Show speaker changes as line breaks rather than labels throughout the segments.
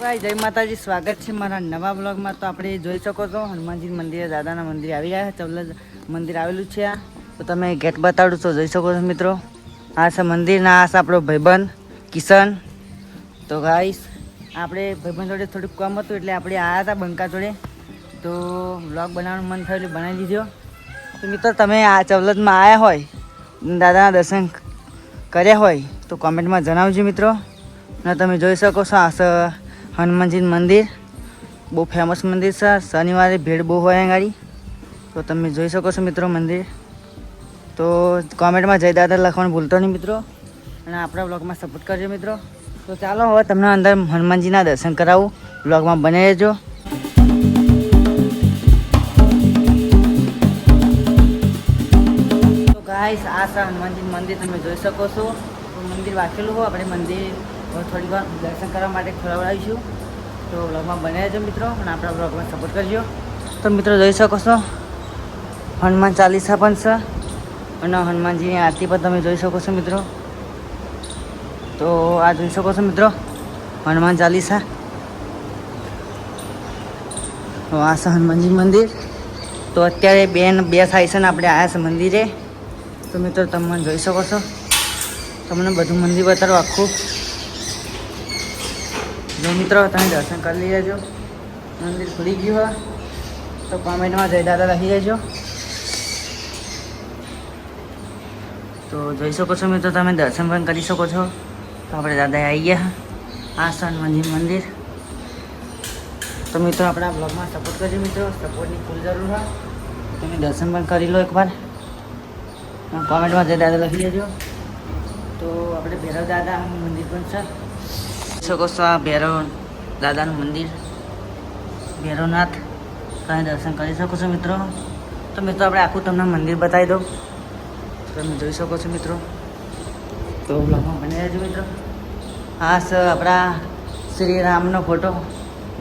ભાઈ જય માતાજી, સ્વાગત છે મારા નવા બ્લોગમાં. તો આપણે જોઈ શકો છો હનુમાનજી મંદિરે દાદાના મંદિરે આવી ગયા છે ચૌલ મંદિર આવેલું છે આ. તો તમે ગેટ બતાડું તો જોઈ શકો છો મિત્રો. આ છે મંદિર ને આ છે આપણો ભાઈબંધ, કિશન. તો ગાઈસ, આપણે ભાઈબંધ જોડે થોડુંક કામ હતું એટલે આપણે આવ્યા હતા બંકા જોડે. તો બ્લોગ બનાવવાનું મન થયું એટલે બનાવી દીધો. તો મિત્રો, તમે આ ચવલતમાં આવ્યા હોય, દાદાના દર્શન કર્યા હોય, તો કોમેન્ટમાં જણાવજો મિત્રો. અને તમે જોઈ શકો છો, આ છે હનુમાનજી મંદિર. બહુ ફેમસ મંદિર છે. શનિવારે ભીડ બહુ હોય ગાડી. તો તમે જોઈ શકો છો મિત્રો મંદિર. તો કોમેન્ટમાં જય દાદા લખવાનું ભૂલતો નહીં મિત્રો. અને આપણા બ્લોગમાં સપોર્ટ કરજો મિત્રો. તો ચાલો હવે તમને અંદર હનુમાનજીના દર્શન કરાવું. બ્લોગમાં બને રહેજો. તો આ છે હનુમાનજી મંદિર. તમે જોઈ શકો છો. મંદિર વાંચેલું હોય. આપણે મંદિર હવે થોડી વાર દર્શન કરવા માટે ખોલાવડાવીશું. તો બ્લોગમાં બને છે મિત્રો અને આપણા બ્લોગમાં સપોર્ટ કરજો. તો મિત્રો જોઈ શકો છો, હનુમાન ચાલીસા પણ છે અને હનુમાનજીની આરતી પણ તમે જોઈ શકો છો મિત્રો. તો આ જોઈ શકો છો મિત્રો, હનુમાન ચાલીસા. આ છે હનુમાનજી મંદિર. તો અત્યારે બેન બે થાય છે ને આપણે આવ્યા છે મંદિરે. તો મિત્રો તમે જોઈ શકો છો, તમને બધું મંદિર બતાવો આખું. જો મિત્રો, તમે દર્શન કરી લઈ જજો મંદિર ખુલી ગયું હોય, તો કોમેન્ટમાં જય દાદા લખી જજો તો જોઈ શકો છો મિત્રો, તમે દર્શન પણ કરી શકો છો. તો આપણે દાદા આવી ગયા. આ હનુમાનજી મંદિર. તો મિત્રો, આપણા બ્લોગમાં સપોર્ટ કરજો મિત્રો. સપોર્ટની ફૂલ જરૂર હોય. તમે દર્શન પણ કરી લો એકવાર. કોમેન્ટમાં જય દાદા લખી દેજો. તો આપણે ભૈરવ દાદા મંદિર પણ છે. શકો છો આ ભૈરવ દાદાનું મંદિર. ભૈરવનાથ તમે દર્શન કરી શકો છો મિત્રો? તો મિત્રો, આપણે આખું તમને મંદિર બતાવી દઉં. તમે જોઈ શકો છો મિત્રો. તો બ્લોગમાં બની રહેજો મિત્રો. હા સર આપણા શ્રી રામનો ફોટો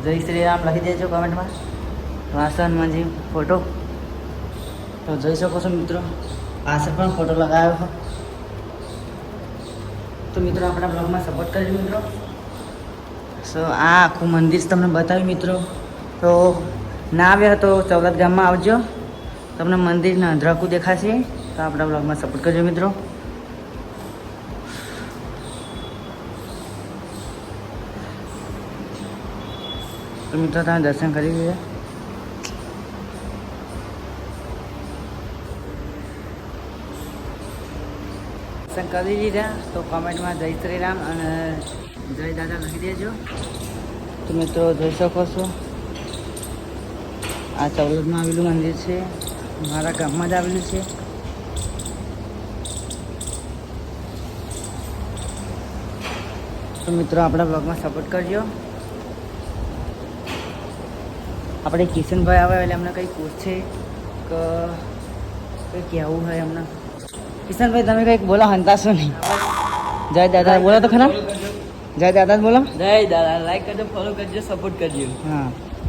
જય શ્રી રામ લખી દેજો કમેન્ટમાં છે હનુમાનજી ફોટો તો જોઈ શકો છો મિત્રો. પાસે પણ ફોટો લગાવ્યો. તો મિત્રો, આપણા બ્લોગમાં સપોર્ટ કરજો મિત્રો. સો આ આખું મંદિર તમને બતાવ્યું મિત્રો. તો ના આવ્યા તો ચૌલત ગામમાં આવજો. તમને મંદિરના અંધરાકું દેખાશે. તો આપણા બ્લોગમાં સપોર્ટ કરજો મિત્રો. મિત્રો, તમે દર્શન કરી લીધા. દર્શન કરી લીધા તો કોમેન્ટમાં જય શ્રી રામ અને જય દાદા લખી દેજો. તો મિત્રો, જોઈ શકો છો. આ ચૌલતમાં આવેલું મંદિર છે. મારા ગામમાં જ આવેલું છે. તો મિત્રો, આપણા બ્લોગમાં સપોર્ટ કરજો. આપણે કિશનભાઈ આવે એટલે અમને કંઈ પૂછશે કે કંઈ કહેવું હોય અમને. કિશનભાઈ તમે કંઈક બોલો હંતાશો નહીં. જય દાદા બોલો તો ખરા. જય દાદા બોલો.
જય દાદા લાઈક કરજો ફોલો કરજો સપોર્ટ કરજો.
હા.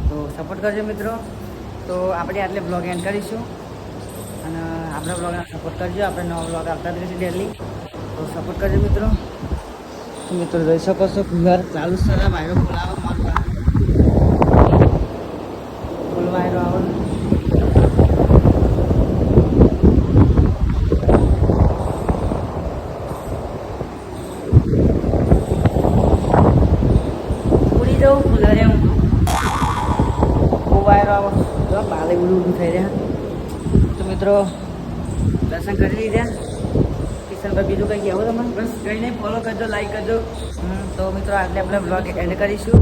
તો સપોર્ટ કરજો મિત્રો. તો આપણે આટલે બ્લોગ એન્ડ કરીશું. અને આપણા બ્લોગને સપોર્ટ કરજો. આપણે નવો બ્લોગ આવતા જ રહેશે ડેલી તો સપોર્ટ કરજો મિત્રો. મિત્રો જોઈ શકો છો ઘર ચાલુ સર છે બોલાવો મારો ફૂલ વાયરો આવો ઉડી જવું ફૂલરે હું બહુ વાયરો આવો જો બાલે ઉડું ઊભું થઈ રહ્યા તો મિત્રો. દર્શન કરી લીધા. કિશનભાઈ બીજું કંઈ કહેવું તમારે
બસ કંઈ નહીં ફોલો કરજો લાઈક કરજો.
તો મિત્રો આટલે આપણે બ્લોગ એન્ડ કરીશું.